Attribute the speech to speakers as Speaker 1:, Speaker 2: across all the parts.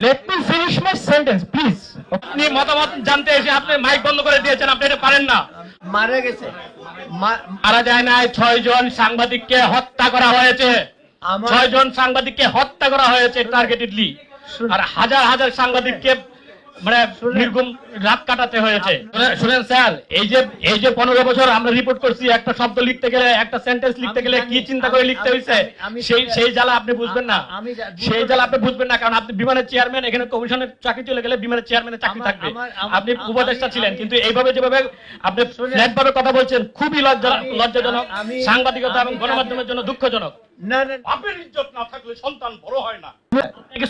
Speaker 1: Let me finish my sentence please
Speaker 2: আপনি মতামত জানতে এসে আপনি মাইক বন্ধ করে দিয়েছেন আপনি এটা পারেন না।
Speaker 3: মারা গেছে।
Speaker 2: মারা যায় নাই ছয় জন সাংবাদিককে হত্যা করা হয়েছে। ছয় জন সাংবাদিককে হত্যা করা হয়েছে টার্গেটেডলি আর হাজার হাজার সাংবাদিককে মানে। নির্গুম রাত কাটাতে হয়েছে। শুনে- শুনেন স্যার এই যে এই যে পনেরো বছর আমরা রিপোর্ট করছি একটা শব্দ লিখতে গেলে একটা সেন্টেন্স লিখতে গেলে কি চিন্তা করে লিখতে হয়েছে? সেই সেই জ্বালা আপনি বুঝবেন না। সেই জ্বালা আপনি বুঝবেন না কারণ আপনি বিমানের চেয়ারম্যান এখানে কমিশনের চাকরি চলে গেলে বিমানের চেয়ারম্যানের চাকরি থাকবে। আপনি উপদেষ্টা ছিলেন কিন্তু এইভাবে যেভাবে আপনি
Speaker 3: শুনেন।
Speaker 2: ফ্ল্যাট ভাবে কথা বলছেন খুবই লজ্জা লজ্জাজনক সাংবাদিকতা এবং গণমাধ্যমের জন্য দুঃখজনক।
Speaker 3: না না
Speaker 2: বাপের ইজ্জত না থাকলে সন্তান বড় হয় না।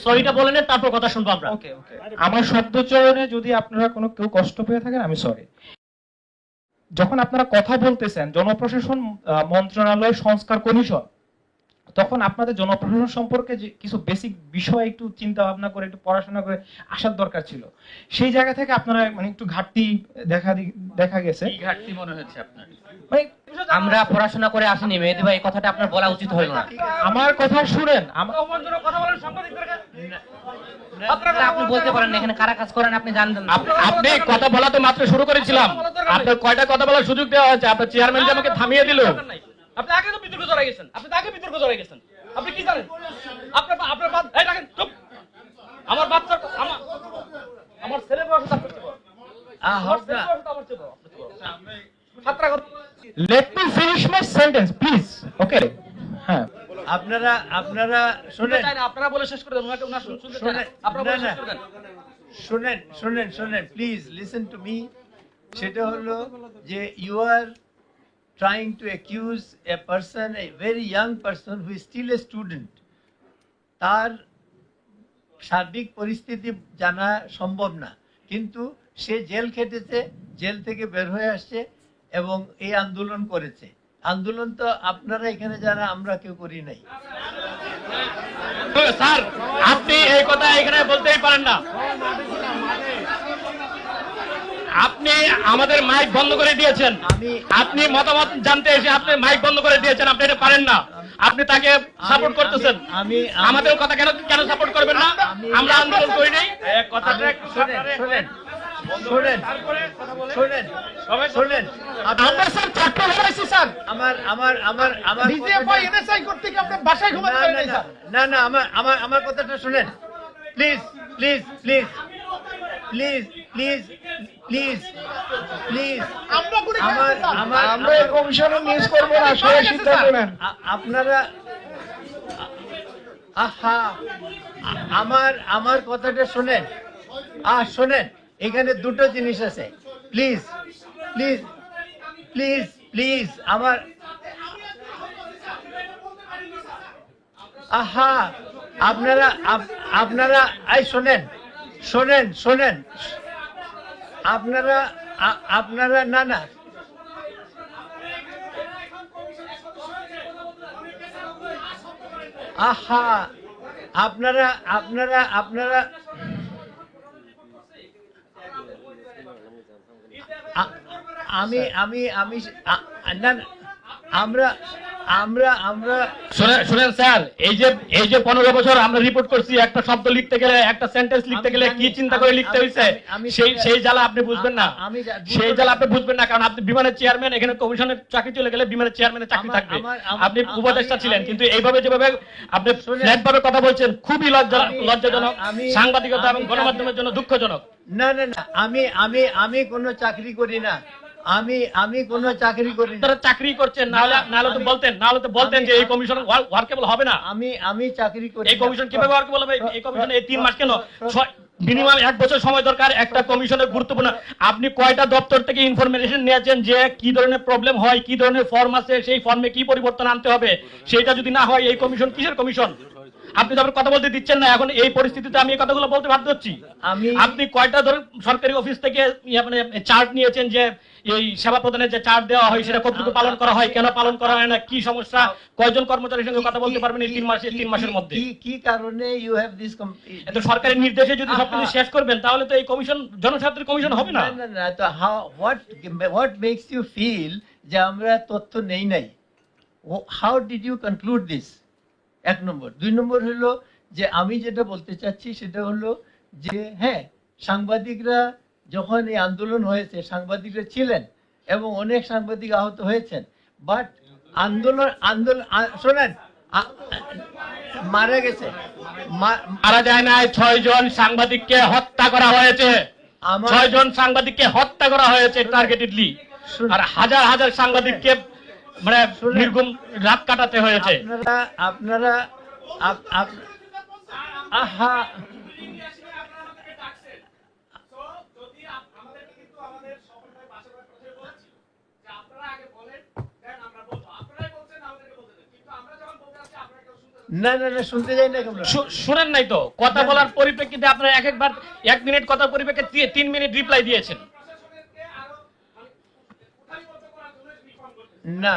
Speaker 2: সরিটা বলে নেন তারপর কথা শুনব আমরা।
Speaker 1: ওকে ওকে। আমার শব্দচয়নে যদি আপনারা কোনো কেউ কষ্ট পেয়ে থাকেন আমি সরি যখন আপনারা কথা বলতেছেন জনপ্রশাসন মন্ত্রণালয় সংস্কার কমিশন তখন আপনাদের জনপ্রশাসন সম্পর্কে যে কিছু বেসিক বিষয় একটু চিন্তা ভাবনা করে একটু পড়াশোনা করে আসার দরকার ছিল। সেই জায়গা থেকে আপনারা মানে একটু ঘাটতি দেখা দেখা গেছে।
Speaker 2: ঘাটতি মনে হচ্ছে আপনার?
Speaker 1: মানে
Speaker 4: আমরা পড়াশোনা করে আসিনি মেহেদি ভাই কথাটা আপনার বলা উচিত হলো না।
Speaker 1: আমার কথা শুনেন আমার
Speaker 2: কথা বলেন সাংবাদিকদেরকে।
Speaker 4: আপনি বলতে পারেন এখানে কারা কাজ করেন আপনি জানতেন না।
Speaker 2: আপনি কথা বলা তো মাত্র শুরু করেছিলাম। আপনার কয়টা কথা বলার সুযোগ দেওয়া হয়েছে আপনার চেয়ারম্যান যে আমাকে থামিয়ে দিল।
Speaker 5: আপনি আগে তো বিতর্ক জড়াই গেছেন। আপনি তো আগে বিতর্ক জড়াই গেছেন। আপনি কি জানেন? আপনার আপনার বাদ এই রাখেন চুপ। আমার বাচ্চা আমার আমার ছেলে বয়স তার করতে পারো আমার ছেলে
Speaker 3: না।
Speaker 5: বয়স আমার চেয়ে বড়, ছাত্রা করতে
Speaker 1: let me finish my sentence please okay হ্যাঁ।
Speaker 3: আপনারা আপনারা শুনেন।
Speaker 5: না আপনারা বলে শেষ করে দেন ওনাকে শুন- শুনতে আপনারা বলে শেষ করে দেন।
Speaker 3: শুনেন শুনেন শুনেন। প্লিজ লিসেন টু মি সেটা হলো যে you are trying to accuse a person a very young person who is still a student তার সার্বিক পরিস্থিতি জানা সম্ভব না। কিন্তু সে জেল খেটেছে, জেল থেকে বের হয়ে আসছে এবং এই আন্দোলন করেছে। আন্দোলন তো আপনারা এখানে যারা, আমরা কেউ করি নাই।
Speaker 2: স্যার, আপনি এই কথা এখানে বলতেই পারেন না। আপনি আমাদের মাইক বন্ধ করে দিয়েছেন। আপনি মতামত জানতে এসে আপনি মাইক বন্ধ করে দিয়েছেন আপনি এটা পারেন না। আপনি তাকে সাপোর্ট করতেছেন।
Speaker 3: আমি- আমি-
Speaker 2: আমাদের কথা কেন কেন সাপোর্ট করবেন না? আমরা আন্দোলন করি নাই। কথাটা
Speaker 3: শোনেন শোনেন। শোনেন। শোনেন। শোনেন।
Speaker 1: আমরা
Speaker 3: আপনারা-
Speaker 1: স্যার চারটে হয়েছি স্যার।
Speaker 3: আমার আমার আমার আমার
Speaker 1: ডিজিএফআই এনএসআই করতে কি আপনি বাসায় ঘুমাতে
Speaker 3: না,
Speaker 1: পারেন
Speaker 3: না,
Speaker 1: নাই
Speaker 3: না,
Speaker 1: স্যার
Speaker 3: না না আমার আমার আমার কথাটা শুনেন। Please please please. Please please please please
Speaker 1: আমরা গুলি খাই
Speaker 3: আমার আমার
Speaker 1: আমরা এই কমিশনে নিউজ করব না সবাই সিদ্ধান্ত নেন।
Speaker 3: আপনারা আহা আমার আমার কথাটা শোনেন। আহ শোনেন এখানে দুটো জিনিস আছে। প্লিজ প্লিজ প্লিজ প্লিজ আমার আহা আপনারা আপ- আপনারা আই শোনেন শোনেন শোনেন। আপনারা আপনারা না না। আহা আপনারা আপনারা আপনারা আমি আমি আমি না আমরা আমরা আমরা
Speaker 2: শুনেন স্যার এই যে এই যে পনেরো বছর আমরা রিপোর্ট করছি একটা শব্দ লিখতে গেলে একটা সেন্টেন্স লিখতে গেলে কি চিন্তা করে লিখতে হয়েছে
Speaker 3: আমি- আমি
Speaker 2: সেই সেই জ্বালা আপনি বুঝবেন না।
Speaker 3: আ- আমি যা-
Speaker 2: সেই জ্বালা আপনি বুঝবেন না কারণ আপনি বিমানের চেয়ারম্যান এখানে কমিশনের চাকরি চলে গেলে বিমানের চেয়ারম্যানের চাকরি থাকবে।
Speaker 3: আমার- আমার-
Speaker 2: আপনি উপদেষ্টা ছিলেন কিন্তু এইভাবে যেভাবে আপনি
Speaker 3: শুনেন।
Speaker 2: ভাবে কথা বলছেন খুবই লজ্জা লজ্জাজনক সাংবাদিকতা এবং গণমাধ্যমের জন্য দুঃখজনক।
Speaker 3: না না না আমি আমি আমি কোনো চাকরি করি না। আমি আমি কোনো চাকরি করি
Speaker 2: আপনারা চাকরি করছেন নাহলে নাহলে তো বলতেন নাহলে তো বলতেন যে এই কমিশন ওয়ার্কেবল হবে না।
Speaker 3: আমি আমি চাকরি করি
Speaker 2: এই কমিশন কীভাবে ওয়ার্কেবল হবে? এই কমিশন এই তিন মাস কেন? মিনিমাম এক বছর সময় দরকার একটা কমিশনের গুরুত্বপূর্ণ। আপনি কয়টা দপ্তর থেকে ইনফরমেশন নিয়েছেন যে কি ধরনের প্রবলেম হয় কি ধরনের ফর্ম আছে সেই ফর্মে কি পরিবর্তন আনতে হবে? সেটা যদি না হয় এই কমিশন কিসের কমিশন? আপনি তো কথা বলতে দিচ্ছেন না এখন এই পরিস্থিতিতে আমি এই কথাগুলো বলতে বাধ্য হচ্ছি।
Speaker 3: আমি-
Speaker 2: আপনি কয়টা ধরুন সরকারি অফিস থেকে মানে চার্ট নিয়েছেন যে এই সেবা প্রদানের যে চার্ট দেওয়া হয় সেটা কতটুকু পালন করা হয় কেন পালন করা হয় না কি সমস্যা কয়জন কর্মচারীর সঙ্গে কথা বলতে পারবেন এই তিন মাসে তিন মাসের মধ্যে?
Speaker 3: কি কারণে ইউ হ্যাভ দিস
Speaker 2: এত সরকারের নির্দেশে যদি সবকিছু শেষ করবেন তাহলে তো এই কমিশন জনস্বার্থের কমিশন হবে না।
Speaker 3: না না না তো how what what makes you feel যে আমরা তথ্য নেই নাই? How did you conclude this এক নম্বর। দুই নম্বর হলো যে আমি যেটা বলতে চাচ্ছি সেটা হলো যে হ্যাঁ সাংবাদিকরা যখন এই আন্দোলন হয়েছে সাংবাদিকরা ছিলেন এবং অনেক সাংবাদিক আহত হয়েছেন বাট আন্দোলন আন্দোলন শোনেন মারা গেছে।
Speaker 2: মারা যায় না ছয় জন সাংবাদিককে হত্যা করা হয়েছে। ছয় জন সাংবাদিককে হত্যা করা হয়েছে টার্গেটেডলি আর হাজার হাজার সাংবাদিককে মানে। নির্গুম রাত কাটাতে হয়েছে।
Speaker 3: আপনারা আপনারা আপ- আপ- আহা। না না না শুনতে যাই না কেমন
Speaker 2: শুনেন নাই তো কথা বলার পরিপ্রেক্ষিতে আপনারা এক একবার এক মিনিট কথার পরিপ্রেক্ষিতে তিন মিনিট রিপ্লাই দিয়েছেন।
Speaker 3: না।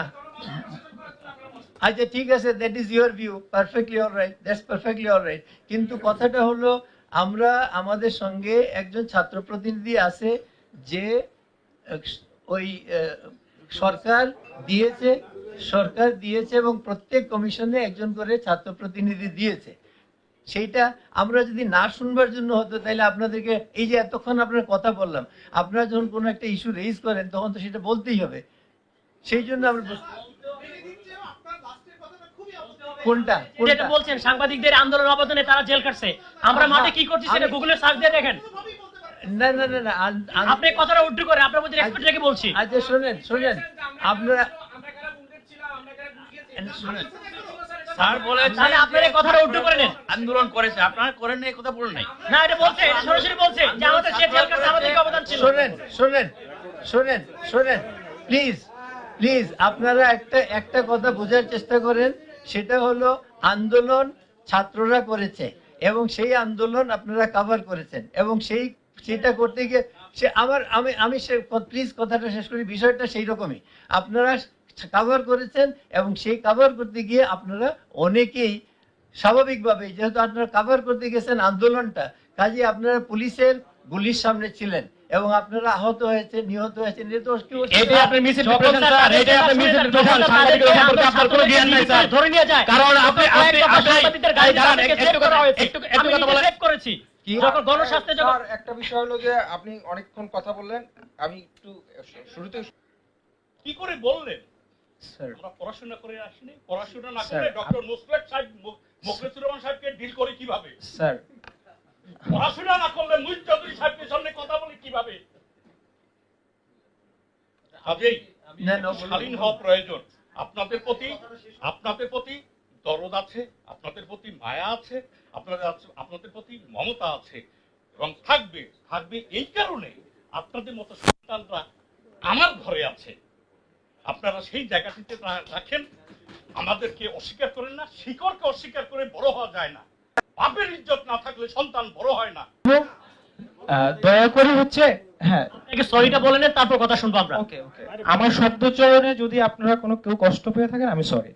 Speaker 3: আচ্ছা ঠিক আছে that is your view perfectly all right that's perfectly all right কিন্তু কথাটা হলো, আমরা আমাদের সঙ্গে একজন ছাত্র প্রতিনিধি আছে যে, ওই সরকার দিয়েছে সরকার দিয়েছে এবং প্রত্যেক কমিশনে একজন করে ছাত্র প্রতিনিধি দিয়েছে। সেইটা আমরা যদি না শুনবার জন্য হতো, তাহলে আপনাদেরকে, এই যে এতক্ষণ আপনার কথা বললাম, আপনারা যখন কোনো একটা ইস্যু রেজ করেন, তখন তো সেটা বলতেই হবে। সেই জন্য আমরা কোনটা?
Speaker 4: যেটা বলছেন সাংবাদিকদের আন্দোলন অবদানে তারা জেল কাটছে আমরা মাঠে কি করছি সেটা গুগলে সার্চ দিয়ে দেখেন।
Speaker 3: না না না না আন- আন-
Speaker 4: আপনি কথাটা উল্টো করে আপনার মধ্যে রেসপেক্ট রেখে বলছি।
Speaker 3: আচ্ছা শোনেন শোনেন। আপনারা
Speaker 5: স্যার
Speaker 4: তাহলে আপনার কথাটা উল্টো করে নেন।
Speaker 5: আন্দোলন করেছে। আপনারা করেন না এই কথা বলেন নাই।
Speaker 4: না এটা বলছে এটা সরাসরি বলছে যে আমাদের সে জেল কাটছে আমাদের অবদান ছিল।
Speaker 3: শোনেন শোনেন শোনেন শোনেন। প্লিজ প্লিজ, আপনারা একটা একটা কথা বোঝার চেষ্টা করেন। সেটা হলো, আন্দোলন ছাত্ররা করেছে এবং সেই আন্দোলন আপনারা কভার করেছেন। এবং সেই, সেটা করতে গিয়ে সে আমার, আমি আমি সে প্লিজ কথাটা শেষ করি, বিষয়টা সেই রকমই। আপনারা কভার করেছেন এবং সেই কভার করতে গিয়ে আপনারা অনেকেই স্বাভাবিকভাবে যেহেতু আপনারা কভার করতে গেছেন আন্দোলনটা, কাজে আপনারা পুলিশের গুলির সামনে ছিলেন। এবং আপনারা আহত হয়েছে নিহত হয়েছেন এটা তো কেউ
Speaker 2: আপনার মিসইন্টারপ্রিটেশন
Speaker 4: যখন
Speaker 2: স্যার আপনার মিসইন্টারপ্রিটেশন সাংবাদিকদের সম্পর্কে আপনার কোনো জ্ঞান নাই স্যার।
Speaker 4: ধরে নিয়ে যায়।
Speaker 2: কারণ আপনি আপনি
Speaker 4: সাংবাদিকদের গাড়ি
Speaker 2: এই দাঁড়ান, একটু কথা
Speaker 4: হয়েছে।
Speaker 2: একটু একটু কথা
Speaker 4: নিজে
Speaker 2: বলেন।
Speaker 4: করেছি।
Speaker 3: কি?
Speaker 4: যখন গণস্বাস্থ্যে যখন
Speaker 6: স্যার একটা বিষয় হলো যে আপনি অনেকক্ষণ কথা বললেন আমি একটু শুরুতে
Speaker 2: কি করে বললেন?
Speaker 3: স্যার
Speaker 2: আমরা পড়াশোনা করে আসিনি। পড়াশোনা না করে ডক্টর মুসলেক সাহেব মুখলেসুর রহমান সাহেবকে ডিল করে কীভাবে?
Speaker 1: স্যার
Speaker 2: পড়াশোনা না করলে মুহিত চৌধুরী সাহেবকে সামনে কথা বলে কীভাবে? কাজেই
Speaker 3: না, না, বলুন।
Speaker 2: শালীন হওয়া প্রয়োজন। আপনাদের প্রতি আপনাদের প্রতি দরদ আছে আপনাদের প্রতি মায়া আছে আপনাদের আপনাদের প্রতি মমতা আছে এবং থাকবে থাকবে এই কারণে আপনাদের মতো সন্তানরা আমার ঘরে আছে। আপনারা সেই জায়গাটিতে রাখেন আমাদেরকে অস্বীকার করেন না শিকড়কে অস্বীকার করে বড় হওয়া যায় না। বাপের ইজ্জত না থাকলে সন্তান বড় হয় না।
Speaker 1: দয়া করে হচ্ছে হ্যাঁ।
Speaker 4: সরিটা বলে নেন তারপর কথা শুনব আমরা।
Speaker 1: ওকে ওকে আমার শব্দ চয়নে যদি আপনারা কোনো কেউ কষ্ট পেয়ে থাকেন আমি সরি